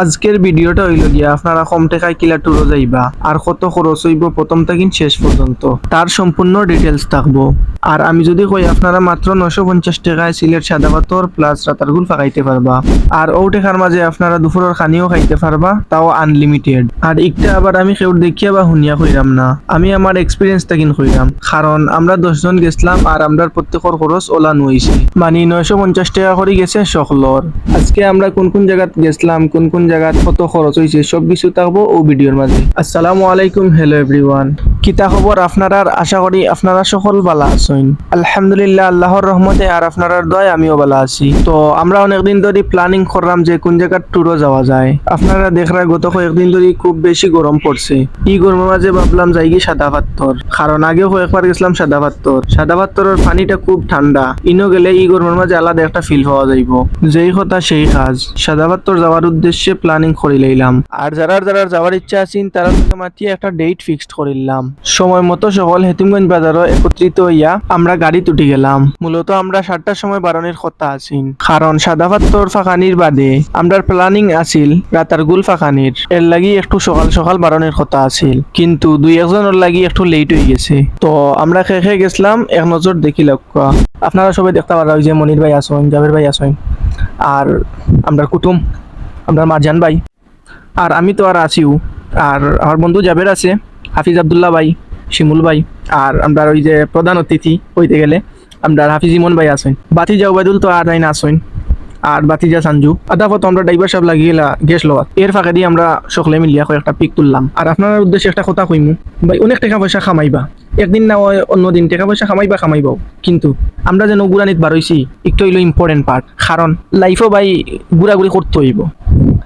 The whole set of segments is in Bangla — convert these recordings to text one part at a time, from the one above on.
আজকের ভিডিওটা হইল গিয়া আপনারা কম টাকায় কিলা ট্যুরও যাইবা, আর কত খরচ হইব প্রথম থেকে শেষ পর্যন্ত। তার সম্পূর্ণ ডিটেলস থাকব। আর আমি যদি কই আপনারা মাত্র নশো পঞ্চাশ টাকায় সিলেট সাদা পাথর প্লাস রাতারগুল ফাঁকাইতে পারবা। আর ও টাকার মাঝে আপনারা দুপুরের খানিও খাইতে পারবা, তাও আনলিমিটেড আর একটা আবার আমি কেউ দেখিয়া বা শুনিয়া কইরাম না। আমি আমার এক্সপিরিয়েন্স তাকিন কইরাম। কারণ আমরা দশজন গেছিলাম আর আমরার প্রত্যেকের খরচ ওলা নইছে। মানে নয়শো পঞ্চাশ টাকা করে গেছে সকলর। আজকে আমরা কোন কোন জায়গাত গেছিলাম, কোন কোন জায়গাত কত খরচ হয়েছে সব কিছু থাকব ও ভিডিওর মাঝে। আসসালামু আলাইকুম হ্যালো এভরিওয়ান কিতা খবর আপনারা? আশা করি আপনারা সকল ভালো আছেন। আলহামদুলিল্লাহ, আল্লাহর রহমতে আর আপনার দয় আমিও ভালো আছি। তো আমরা অনেকদিন ধরে প্ল্যানিং করলাম যে কোন জায়গার ট্যুরও যাওয়া যায়। আপনারা দেখরা গত কয়েকদিন ধরে খুব বেশি গরম পড়ছে। এই গরমের মাঝে ভাবলাম যাই কি সাদা পাত্তর কারণ আগেও কয়েকবার গেছিলাম সাদা পাত্তর সাদা পাত্তরের পানিটা খুব ঠান্ডা। ইনো গেলে এই গরমের মাঝে আলাদা একটা ফিল পাওয়া যাইব। যেই কথা সেই কাজ। সাদা পাত্তর যাওয়ার উদ্দেশ্যে প্ল্যানিং করে লইলাম আর যারা যারা যাওয়ার ইচ্ছা আছেন, তারা মাতিয়ে একটা ডেট ফিক্সড করিলাম সময় মতো সকল হেতিমগঞ্জ বাজারও একত্রিত হইয়া আমরা গাড়ি তুটি গেলাম। মূলত আমরা সাতটার সময় বারণের কথা আছিন। কারণ সাদা পাত্তর ফাঁকানির বাদে আমরা প্ল্যানিং আছিল রাতার গুল ফাঁকানির। এর লাগি একটু সকাল সকাল বারণের কথা আছিল। কিন্তু দুই একজনের লাগি একটু লেট হয়ে গেছে। তো আমরা খেয়ে খেয়ে গেছিলাম, এক নজর দেখি লক্ষ্য। আপনারা সবাই দেখতে পারা যে মনির ভাই আসেন জাবের ভাই আসেন আর আমরা কুটুম। আমরা মারজান ভাই। আর আমি তো আর আছিও আর আমার বন্ধু জাবের আছে, হাফিজ আবদুল্লাহ ভাই, শিমুল ভাই। আর আমরা ওই যে প্রধান অতিথি হইতে গেলে, আমরা হাফিজ ইমন ভাই আছেন। বাতি যা ওবায়দুল তো আর আইন আসেন আর বাতিজা সানজু। আদা ফটো আমরা ড্রাইভার সাহেব লাগিয়ে গেছ লওয়া। এর ফাঁকে দিয়ে আমরা সকলে মিলিয়া কয়েকটা পিক তুললাম। আর আপনার উদ্দেশ্যে একটা কথা কইমু। ভাই, অনেক টাকা পয়সা খামাইবা। একদিন না অন্যদিন টাকা পয়সা খামাইবা, খামাইবাও। কিন্তু আমরা যেন গুড়ানিত বারইছি, একটু হইল ইম্পর্টেন্ট পার্ট কারণ লাইফও ভাই ঘুরাঘুরি করতে হইব।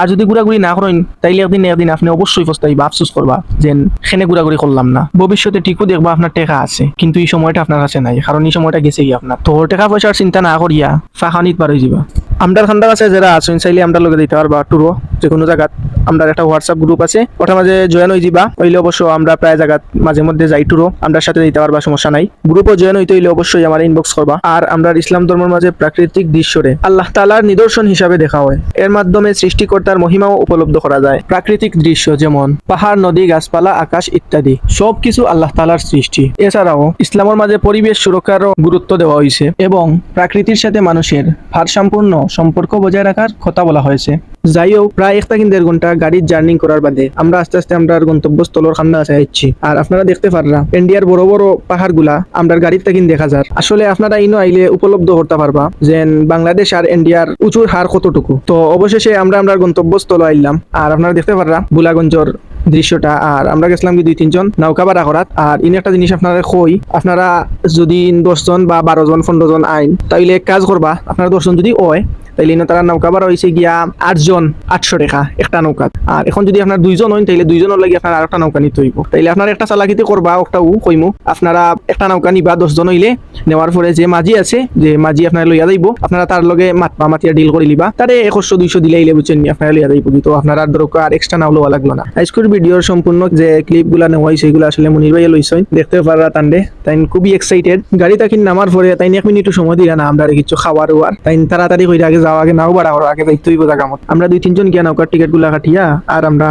আর যদি ঘুরাঘুরি না করেন, তাইলে একদিন একদিন আপনি অবশ্যই পস্তাইবা আফসোস করবা যে সেনে ঘুরাঘুরি করলাম না। ভবিষ্যতে ঠিকও দেখবা আপনার টেকা আছে, কিন্তু এই সময়টা আপনার কাছে নাই, কারণ এই সময়টা গেছে আপনার? তো টেকা পয়সার চিন্তা না করিয়া ফাঁকানিত পারে যাবা আমরা খান্ডা কাছে যারা আছেন চাইলে আমরা লগে দিতে পারবা টুরো যে কোনো জায়গাত। আমরা একটা হোয়াটসঅ্যাপ গ্রুপ আছে, ওটার মাঝে জয়েন হয়ে যাবা। হইলে অবশ্য আমরা প্রায় জায়গাত মাঝে মধ্যে যাই টুরো আমরা সাথে দিতে পারবা, সমস্যা নাই। গ্রুপও জয়েন হইতে হইলে অবশ্যই আমার ইনবক্স করবা। আর আমরা ইসলাম ধর্মের মাঝে প্রাকৃতিক দৃশ্যরে আল্লাহ তালার নিদর্শন হিসাবে দেখা হয়। এর মাধ্যমে সৃষ্টিকর্তার মহিমাও উপলব্ধ করা যায়। প্রাকৃতিক দৃশ্য যেমন পাহাড়, নদী, গাছপালা, আকাশ ইত্যাদি সব কিছু আল্লাহ তালার সৃষ্টি। এছাড়াও ইসলামের মাঝে পরিবেশ সুরক্ষারও গুরুত্ব দেওয়া হয়েছে এবং প্রাকৃতির সাথে মানুষের ভারসাম্পূর্ণ সম্পর্ক বজায় রাখার কথা বলা হয়েছে। যাই হোক প্রায় একটা থেকে দেড় ঘণ্টা গাড়ির জার্নি করার বাদে আমরা আস্তে আস্তে আমরা গন্তব্যস্থলের খান্না আছে যাচ্ছি আর আপনারা দেখতে পাররা ইন্ডিয়ার বড় বড় পাহাড়গুলা আমরা গাড়ির থেকে দেখা যার। আসলে আপনারা ইনো আইলে উপলব্ধ করতে পারবা যে বাংলাদেশ আর ইন্ডিয়ার উঁচুর হার কতটুকু। তো অবশেষে আমরা আমরা গন্তব্যস্থল আইলাম। আর আপনারা দেখতে পাররা, বুলাগঞ্জর দৃশ্যটা। আর আমরা গেছিলাম কি দুই, তিনজন নৌকা ভাড়া করাত। আর ইন একটা জিনিস আপনারা কই, আপনারা যদি দশজন বা বারো জন, পনেরো জন আইন, তাইলে কাজ করবা, আপনারা দশজন যদি হয় তাইলে ইনো তারা নৌকা ভাড়া হয়েছে গিয়া আটজন আটশো টাকা, একটা নৌকা আর এখন যদি আপনার দুইজন হইন, তাইলে দুইজনের লাগে আপনার আর একটা নৌকা নিতে হইব। তাইলে আপনার একটা চালাকিতে করবা একটাও কইমু, আপনারা একটা নৌকা নিবা দশজন হইলে। নেওয়ার পরে যে মাঝি আছে, যে মাঝি আপনার লইয়া যাইব, আপনারা তার লগে মাতবা, মাতিয়া ডিল করে লিবা তারে একশো, দুইশো দিলে ইলে বুঝছেন আপনারা লইয়া যাইব তো আপনার আর দরকার এক্সট্রা নাও লওয়া লাগল না। আজকের ভিডিওর সম্পূর্ণ যে ক্লিপগুলা নেওয়া হয়েছে সেগুলো আসলে মনির ভাইয়া লইছেন দেখতে পারা তান্ডে তাই খুবই এক্সাইটেড গাড়ি তাকিন নামার পরে তাই এক মিনিট সময় দিলা না, আমরা কিছু খাওয়ার ওয়ার তাই তাড়াতাড়ি কইরা আগে যাওয়া আগে নাও বাড়া আগে হইব আমরা দুই তিনজন নৌকার টিকিটগুলা কাটিয়া আর আমরা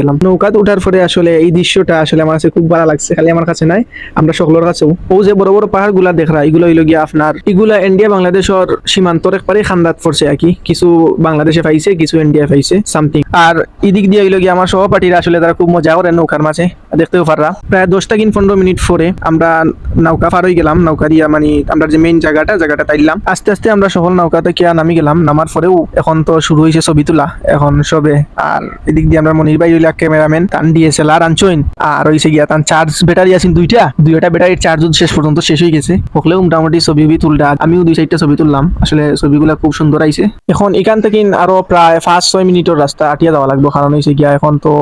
গেলাম। উঠার পরে আসলে এই দৃশ্যটা আসলে আমার কাছে খুব ভালো লাগছে, খালি আমার কাছে নাই, আমরা সকলের কাছেও। ও যে বড় বড় পাহাড়গুলা দেখরা এগুলো হইল আপনার, এগুলা ইন্ডিয়া বাংলাদেশের সীমান্তর একবারে খান্দাত পড়ছে আর কি। কিছু বাংলাদেশে পাইছে, কিছু ইন্ডিয়া পাইছে সামথিং আর এদিক দিয়ে হইল গিয়া আমার সহপাঠীরা আসলে তারা খুব মজা করে নৌকার মাঝে, দেখতেও পাররা। প্রায় দশটা কিন পনেরো মিনিট পরে আমরা নৌকা পার হয়ে গেলাম, নৌকা দিয়া মানে আমরা যে মেইন জায়গাটা জায়গাটা তাইলাম। আস্তে আস্তে আমরা সকল নৌকা থেকে নামি গেলাম। নামার পরেও এখন তো শুরু হয়েছে ছবি তোলা। এখন সবে আর এদিক দিয়ে আমরা মনির ভাই হইলা ক্যামেরাম্যান, তান ডিএসএলআর আনছইন। আর হইছে গিয়া তান চার্জ, ব্যাটারি আছেন দুইটা। দুইটা ব্যাটারির চার্জ শেষ পর্যন্ত শেষ হয়ে গেছে। হকলেও মোটামুটি ছবি বি তুলটা আমিও দুই চারটা ছবি তুললাম। আসলে ছবিগুলা খুব সুন্দর আইছে। এখন এখান থেকে আরও প্রায় পাঁচ, ছয় মিনিটের রাস্তা আটিয়া যাওয়া লাগবে। কারণ হইছে গিয়া এখন তো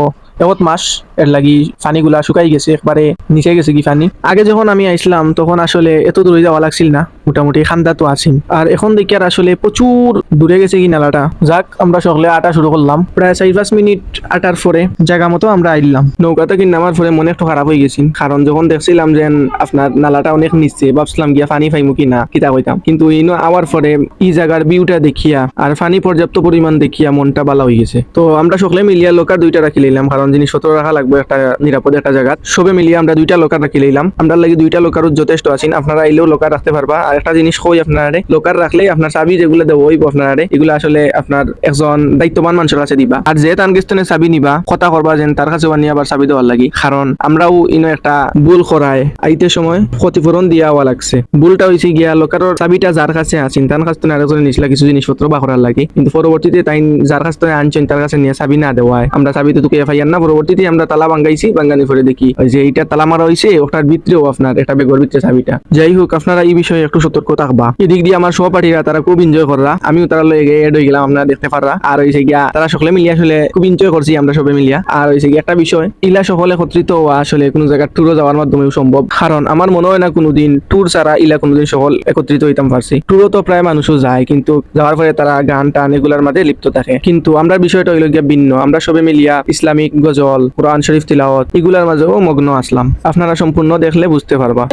এগত মাস। এর লাগি পানিগুলা শুকাই গেছে, একবারে নিচে গেছে কি পানি আগে যখন আমি আইছিলাম তখন আসলে এত দূরে যাওয়া লাগছিল না। মোটামুটি খান্দা তো আছেন আর এখন দেখি আর আসলে প্রচুর দূরে গেছে কি নালাটা। যাক, আমরা সকলে আটা শুরু করলাম। প্রায় চার পাঁচ মিনিট আটার পরে জায়গা মতো আমরা আইলাম। নৌকাতে কি নামার পরে মনে একটু খারাপ হয়ে গেছি। কারণ যখন দেখছিলাম যে আপনার নালাটা অনেক নিচে, ভাবছিলাম গিয়া পানি পাইমু কি না কিতা কইতাম। কিন্তু ইনো আওয়ার পরে ই জায়গার ভিউটা দেখিয়া আর পানি পর্যাপ্ত পরিমাণ দেখিয়া মনটা বালা হয়ে গেছে। তো আমরা সকলে মিলিয়া লোকার দুইটা রাখি লইলাম, কারণ জিনিসপত্র রাখা লাগবে একটা নিরাপদ একটা জায়গা সবে মিলিয়ে আমরা দুইটা লোকার রাখি লইলাম। আমরা লাগি দুইটা লোকারও যথেষ্ট আছেন। আপনারা আইলেও লোকার রাখতে পারবা। আর একটা জিনিস কই আপনারা? লোকার রাখলেই আপনার চাবি যেগুলো দেবো হইব আপনারা। এগুলো আসলে আপনার একজন দায়িত্ববান মানুষের কাছে দিবা। আর যে তানগিস্তানে চাবি নিবা, কথা করবা যেন তার কাছে বানিয়ে আবার চাবি দেওয়ার লাগি। কারণ আমরাও ইনো একটা ভুল করায়। আইতে সময় ক্ষতিপূরণ দিয়া হওয়া লাগছে। ভুলটা হয়েছে গিয়া লোকারর চাবিটা যার কাছে আছেন, তার কাছ আরেকজনে নিছিল কিছু জিনিসপত্র বা করার লাগে। কিন্তু পরবর্তীতে তাই যার কাছ আনছেন, তার কাছে নিয়ে চাবি না দেওয়ায়। আমরা চাবিতে তোকে এফআইআর না পরবর্তীতে আমরা তালা ভাঙ্গাইছি ভাঙ্গানি করে দেখি। যে এইটা তালা মারা হয়েছে ওটার ভিতরেও আপনার এটা বেগর ভিতরে চাবিটা। যাই হোক, আপনারা এই বিষয়ে একটু সতর্ক থাকবা এদিক দিয়ে আমার সহপাঠীরা তারা খুব এনজয় কররা আমিও তারা লয়ে এড হয়ে গেলাম আপনারা দেখতে পাররা আর হয়েছে গিয়া তারা সকলে মিলিয়ে আসলে খুব এনজয় করছি আমরা সবাই মিলিয়া আর হয়েছে গিয়ে একটা বিষয় ইলা সকলে একত্রিত হওয়া আসলে কোনো জায়গায় ট্যুরও যাওয়ার মাধ্যমেও সম্ভব কারণ আমার মনে হয় না কোনোদিন ট্যুর ছাড়া ইলা কোনোদিন সকল একত্রিত হইতাম পারছি ট্যুরও তো প্রায় মানুষও যায় কিন্তু যাওয়ার ফলে তারা গান টান এগুলার মাঝে লিপ্ত থাকে কিন্তু আমরা বিষয়টা হইল গিয়া ভিন্ন আমরা সবে মিলিয়া ইসলামিক গজল কোরআন শরীফ তিলাওয়াত এগুলার মাঝেও মগ্ন আসলাম আপনারা সম্পূর্ণ দেখলে বুঝতে পারবা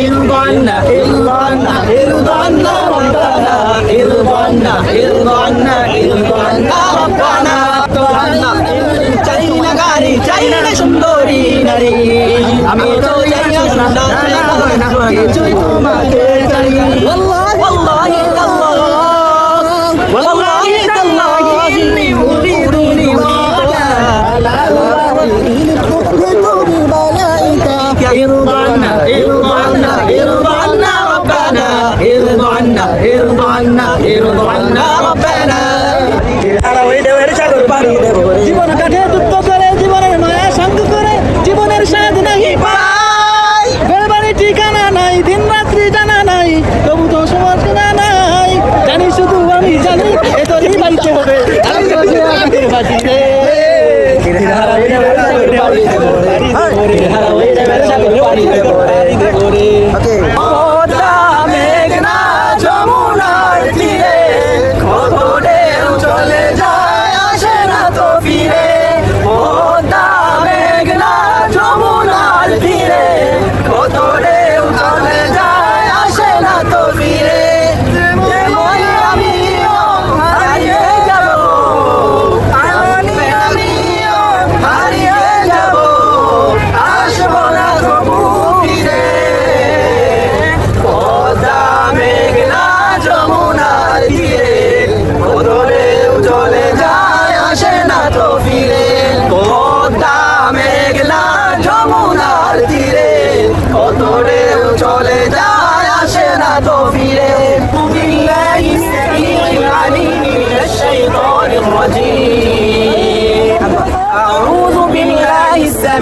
Ilvana, Ilvana, Ilvana, Ilvana, تالله والله সুন্দরী নারী আমি তো কিছুই তোমাকে চাই والله والله تالله والله تالله أريدني ارضعنا ارضعنا ارضعنا ربنا ارضعنا 哪里还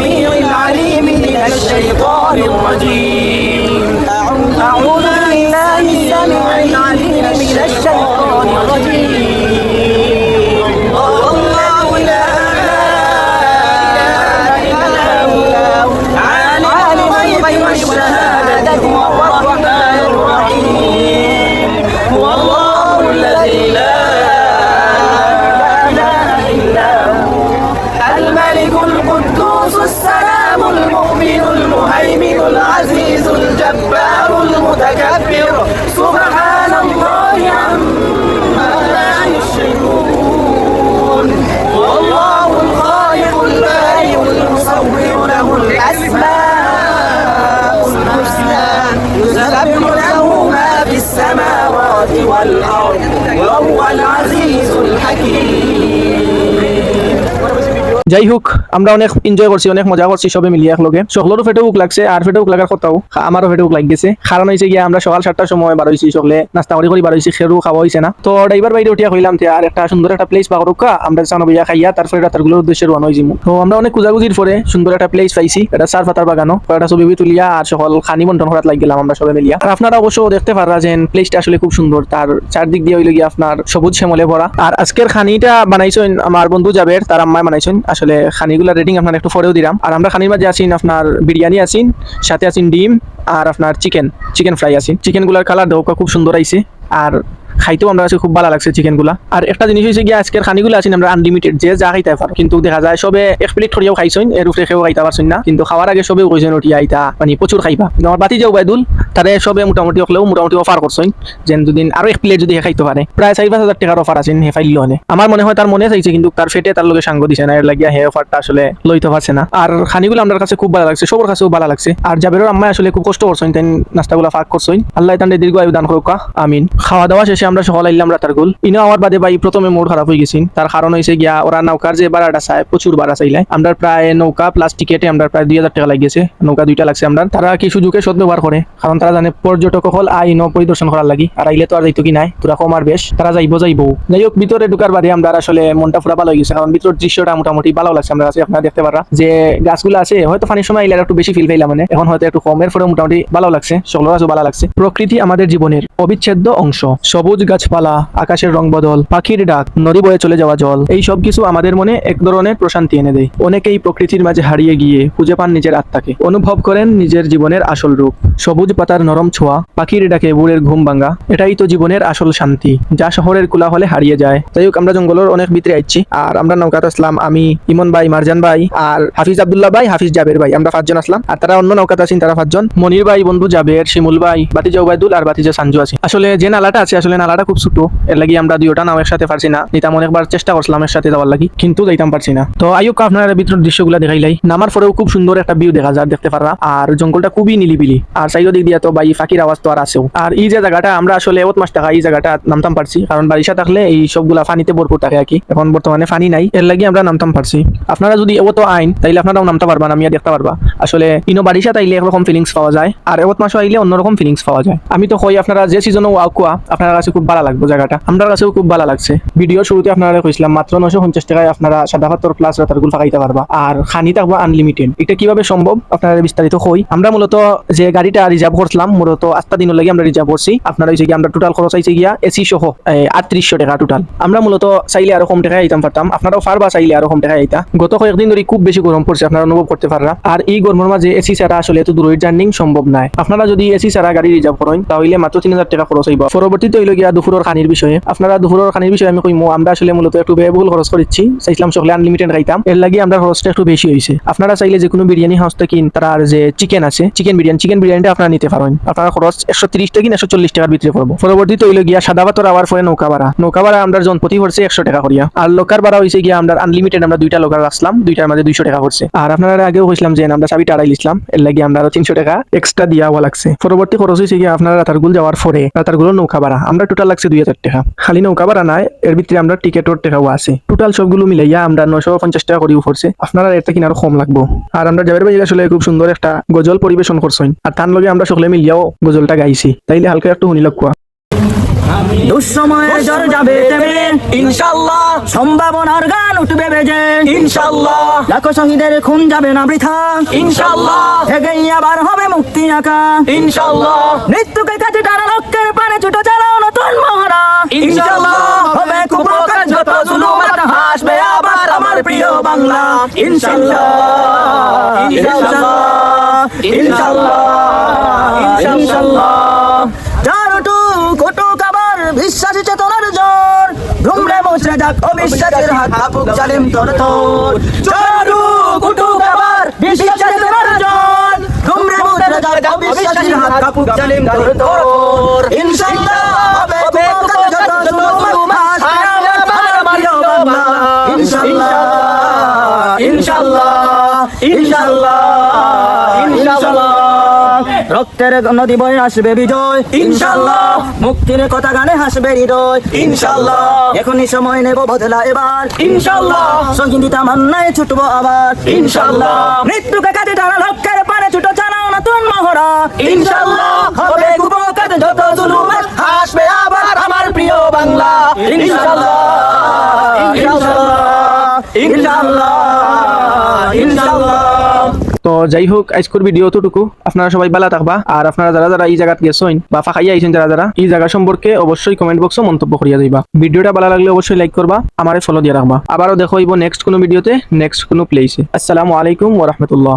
السميع العليم من الشيطان الرجيم. أعوذ بالله السميع العليم من الشيطان الرجيم. الله لا إله إلا هو. عالم هو الرحمن الرحيم هو الله الذي لا إله إلا هو. الملك القدوس. السلام المؤمن المهيمن العزيز الجبار المتكبر. سبحان الله عما يشركون. والله الخالق البارئ المصور له الأسماء الحسنى. يسبح له ما في السماوات والأرض وهو العزيز الحكيم. যাই হোক আমরা অনেক এনজয় করছি, অনেক মজা করছি সবে মিলিয়ে একলগে। সকলেরও ফেটে বুক লাগছে, আর ফেটে বুক লাগার কথাও আমারও ফেটে বুক লাগিয়েছে কারণ হয়েছে গিয়ে, আমরা সকাল সাতটার সময় বার হয়েছি সকলে, নাস্তা করি করে বার হয়েছি খেরু খাওয়া হয়েছে না। তো ড্রাইভার বাইরে উঠিয়া কইলাম যে, আর একটা সুন্দর একটা প্লেস পাওয়া রুকা আমরা সানো বইয়া খাইয়া, তারপরে রাতারগুলোর উদ্দেশ্যে রোয়ানো হয়েছি তো, আমরা অনেক কুজাগুজির পরে সুন্দর একটা প্লেস পাইছি, এটা সার পাতার বাগানো একটা ছবি তুলিয়া আর সকল খানি বন্টন করাত লাগ গেলাম আমরা সবাই মিলিয়া। আর আপনারা অবশ্য দেখতে পারা যে প্লেসটা আসলে খুব সুন্দর। তার চারদিক দিয়ে হইলে গিয়ে আপনার সবুজ শ্যামলে ভরা। আর আজকের খানিটা বানাইছেন আমার বন্ধু যাবের তার আম্মায় বানাইছেন। আসলে খানিগুলা রেটিং আপনার একটু পরেও দিলাম। আর আমরা খানির মাঝে আসিন আপনার বিরিয়ানি আসিন সাথে আসিন ডিম আর আপনার চিকেন চিকেন ফ্রাই আসিন চিকেনগুলার কালার দেওয়া খুব সুন্দর আইছে। আর খাইতেও আমরা কাছে খুব ভালো লাগছে চিকেনগুলা আর একটা জিনিস হয়েছে গিয়ে, আজকের খানিগুলো আছেন আমরা আনলিমিটেড যে যা খাইতে পারো। কিন্তু দেখা যায় সবে এক প্লেট থরিয়াও খাইছেন এর উপরে খেয়েও খাইতে পারছেন না। কিন্তু খাওয়ার আগে সবে কইছেন উঠিয়া আইতা মানে প্রচুর খাইবা। আমার বাতি যাও বাইদুল, তারে সবে মোটামুটি হলেও মোটামুটি অফার করছেন যেন দুদিন আরও এক প্লেট যদি খাইতে পারে। প্রায় চারি পাঁচ হাজার টাকার অফার আছেন হে ফাইল হলে আমার মনে হয় তার মনে চাইছে, কিন্তু তার ফেটে তার লগে সাঙ্গ দিছে না, এর লাগিয়া হে অফারটা আসলে লইতে পারছে না। আর খানিগুলো আমার কাছে খুব ভালো লাগছে, সবার কাছেও ভালো লাগছে। আর জাবেরও আম্মাই আসলে খুব কষ্ট করছেন তাই নাস্তাগুলো ফাঁক করছেন আল্লাহ তান্ডে দীর্ঘ আয়ু দান করুক, আমিন। খাওয়া দাওয়া শেষে আমরা সকাল আইলাম রাতারগুল ইনো আমার বাদে ভাই প্রথমে মোড় খারাপ হয়ে গেছি। তার কারণ হয়েছে গিয়া ওরা নৌকার যে ভাড়াটা চায়, প্রচুর ভাড়া চাইলে। আমরা প্রায় নৌকা প্লাস টিকেটে আমরা প্রায় দুই হাজার টাকা লাগিয়েছে। নৌকা দুইটা লাগছে আমরা। তারা কি সুযোগে সদ ব্যবহার করে? কারণ তারা জানে পর্যটক হল আই ন পরিদর্শন করার লাগি। আর আইলে তো আর যাইতো কি নাই? তোরা কম আর বেশ। তারা যাইবো যাইবো। যাই হোক, ভিতরে ঢুকার বাদে আমরা আসলে মনটা পুরা ভালো হয়ে গেছে। কারণ ভিতর দৃশ্যটা মোটামুটি ভালো লাগছে। আমরা কাছে আপনারা দেখতে পারা যে গাছগুলো আছে, হয়তো পানির সময় আইলে একটু বেশি ফিল পাইলাম মানে। এখন হয়তো একটু কমের পরে মোটামুটি ভালো লাগছে। সকলের কাছে ভালো লাগছে। প্রকৃতি আমাদের জীবনের অবিচ্ছেদ্য অংশ। সবুজ গাছপালা, আকাশের রং বদল, পাখির ডাক, নদী বয়ে চলে যাওয়া জল, এই সব কিছু আমাদের মনে এক ধরনের প্রশান্তি এনে দেয়। অনেকেই প্রকৃতির মাঝে হারিয়ে গিয়ে খুঁজে পান নিজের আত্মাকে। অনুভব করেন নিজের জীবনের আসল রূপ। সবুজ পাতার নরম ছোঁয়া, পাখির ডাকে বুড়ের ঘুম ভাঙ্গা এটাই তো জীবনের আসল শান্তি, যা শহরের কোলাহলে হারিয়ে যায়। যাই হোক, আমরা জঙ্গলের অনেক ভিতরে আইছি। আর আমরা নৌকাতে আসলাম আমি, ইমন ভাই, মারজান ভাই, আর হাফিজ আব্দুল্লাহ ভাই, হাফিজ জাবের ভাই। আমরা পাঁচজন আসলাম। আর তারা অন্য নৌকাতে আছেন, তারা পাঁচজন। মনির ভাই, বন্ধু জাবের, শিমুল ভাই বাতিজা উবাইদুল আর বাতিজা সাঞ্জু আছে আসলে যে নালাটা আছে, আসলে নালাটা খুব ছোট। এর লাগি আমরা দুইটা নাও একসাথে পারছি না। নিতাম অনেকবার চেষ্টা করছিলাম এর সাথে যাওয়ার লাগি, কিন্তু যাইতাম পারছি না। তো আইক আপনার ভিতর দৃশ্যগুলো দেখাইলাই নামার পরেও খুব সুন্দর একটা ভিউ দেখা যায়, দেখতে পারা আর জঙ্গলটা খুবই নিলিবিলি আর সাইড দিক দিয়া তো বাই ফাঁকির আওয়াজ তো আর আছেও। আর এই যে জায়গাটা আমরা আসলে ওত মাস টাকা এই জায়গাটা নামতাম পারছি, কারণ বারিশা থাকলে এই সবগুলা ফানিতে ভরপুর থাকে আর কি। এখন বর্তমানে ফানি নাই, এর লাগি আমরা নামতাম পারছি। আপনারা যদি এও আইন, তাইলে আপনারাও নামতে পারবা নামিয়া দেখতে পারবা। আসলে ইনো বারিশা তাইলে একরকম ফিলিংস পাওয়া যায়, আর এত মাসও আইলে অন্যরকম ফিলিংস পাওয়া যায়। আমি তো কই আপনারা যে সিজনও আকুয়া আপনার কাছে খুব ভালো লাগবে জায়গাটা। আমার কাছেও খুব ভালো লাগছে। ভিডিও শুরুতে আপনারা কইছিলাম, মাত্র নশো পঞ্চাশ টাকায় আপনারা সাদা পাত্তর প্লাস রাতারগুল ফাঁকাইতে পারবা। আর খানি থাকব আনলিমিটেড এটা কীভাবে সম্ভব? আপনারা বিস্তারিত কই। আমরা মূলত যে গাড়িটা রিজার্ভ করছিলাম, মূলত আটটা দিনের লাগে আমরা রিজার্ভ করছি। আপনারা হয়েছে কি আমরা টোটাল খরচ আইছে গিয়া এসি সহ আটত্রিশশো টাকা টোটাল আমরা মূলত চাইলে আরও কম টাকায় আইতাম পারতাম। আপনারাও পারবা চাইলে আরও কম টাকায় আইতা। গত কয়েকদিন ধরে খুব বেশি গরম পড়ছে, আপনারা অনুভব করতে পাররা। আর এই গরমের মাঝে এসি ছাড়া আসলে এত দূরের জার্নিং সম্ভব নাই। আপনারা যদি এসি ছাড়া গাড়ি রিজার্ভ করেন, তাহলে মাত্র তিন হাজার টাকা খরচ হইব। পরবর্তীতে হইল গিয়া দুপুরের খানির বিষয়ে। আপনারা দুপুরের খানির বিষয়ে আমি কইমু, আমরা আসলে মূলত একটু ব্যয়বহুল খরচ করেছি চাইছিলাম সকলে আনলিমিটেড খাইতাম। এর লাগি আমরা খরচটা একটু বেশি হয়েছে আপনারা চাইলে যে কোনো বিরিয়ানি হাউস থেকে তার যে চিকেন আছে চিকেন বিরিয়ানি চিকেন বিরিয়ানিটা আপনারা নিতে পারেন। আপনারা খরচ একশো তিরিশ থেকে একশো চল্লিশ টাকার ভিতরে পড়ব পরবর্তীতে হইল গিয়া সাদা ভাতর আবার পরে নৌকা ভাড়া। নৌকা ভাড়া আমরা জন প্রতি পড়ছে একশো টাকা করিয়া। আর লোকার ভাড়া হয়েছে গিয়া আমরা আনলিমিটেড আমরা দুইটা লোকার রাখলাম দুইটার মাঝে দুইশো টাকা করছে আর আপনারা আগেও কইছিলাম যে আমরা চাবিটা আড়াই ইসলাম এর লাগি আমরা আরও তিনশো টাকা এক্সট্রা দিয়া হওয়া লাগছে। পরবর্তী খরচ হয়েছে গিয়া আপনারা রাতারগুল যাওয়ার পরে রাতারগুলোর নৌকা ভাড়া। আমরা টোটাল লাগছে দুই হাজার টাকা। খালি নৌকা ভাড়া নাই এর ভিতরে আমরা টিকেটর টাকাও আছে। টোটাল সবগুলো মিলাইয়া আমরা নশো পঞ্চাশ টাকা করিও পড়ছে আপনারা এর থেকে আরও কম লাগবো। আর আমরা যাবের ভাই আসলে খুব সুন্দর একটা গজল পরিবেশন করছেন। আর তার লগে আমরা সকলে মিলিয়াও গজলটা গাইছি। তাইলে হালকা একটু শুনি লক্ষ্য দুঃসময়ে জ্বর যাবে তেমে ইনশাল্লাহ সম্ভাবনার গান উঠবে বেজে। ইনশাল্লাহ। লাখো শহীদের খুন যাবে না বৃথা। ইনশাল্লাহ। এগেই আবার হবে মুক্তি আঁকা ইনশাল্লাহ। মৃত্যুকে কাছে টানা লক্ষ্যের পারে ছুটো চালাও ইনশাল্লাহ হবে কুপকার যত জুলুম আর হাসবে আবার আমার প্রিয় বাংলা। ইনশাল্লাহ ইনশাল্লাহ ইনশাল্লাহ ইনশাল্লাহ চারটু কটুক আবার বিশ্বাসী চেতনার জোর ভ্রমরে মুচড়ে যাক অবিশ্বাসের হাত কাপুক জালিম তোর তোর চারু কুটুক আবার বিশ্বাসী চেতনার জোর ভ্রমরে মুচড়ে যাক অবিশ্বাসের হাত কাপুক জালিম তোর তোর ইনশাল্লাহ রক্তের নদী বয়ে আসবে বিজয় ইনশাল্লাহ। মুক্তির কথা গানে হাসবে হৃদয় ইনশাল্লাহ। এখনই সময় নেব বদলা এবার ইনশাল্লাহ। সঙ্গীতা মান্নায় ছুটবো আবার ইনশাল্লাহ। মৃত্যুকে কাটে টানা লক্ষ্যের পারে ছুট যাই হোক, আজকের ভিডিও অতটুকু আপনারা সবাই ভালো থাকবা। আর আপনারা যারা যারা এই জায়গাত গেছেন বা ফাঁকাইয়া আইছেন, যারা যারা, এই জায়গা সম্পর্কে অবশ্যই কমেন্ট বক্সে মন্তব্য করিয়া দিবা। ভিডিওটা ভালো লাগলে অবশ্যই লাইক করবা, আমারে ফলো দিয়ে রাখবা। আবারও দেখো নেক্সট কোনো ভিডিওতে নেক্সট কোনো প্লেসে আসসালামু আলাইকুম ওয়া রাহমাতুল্লাহ।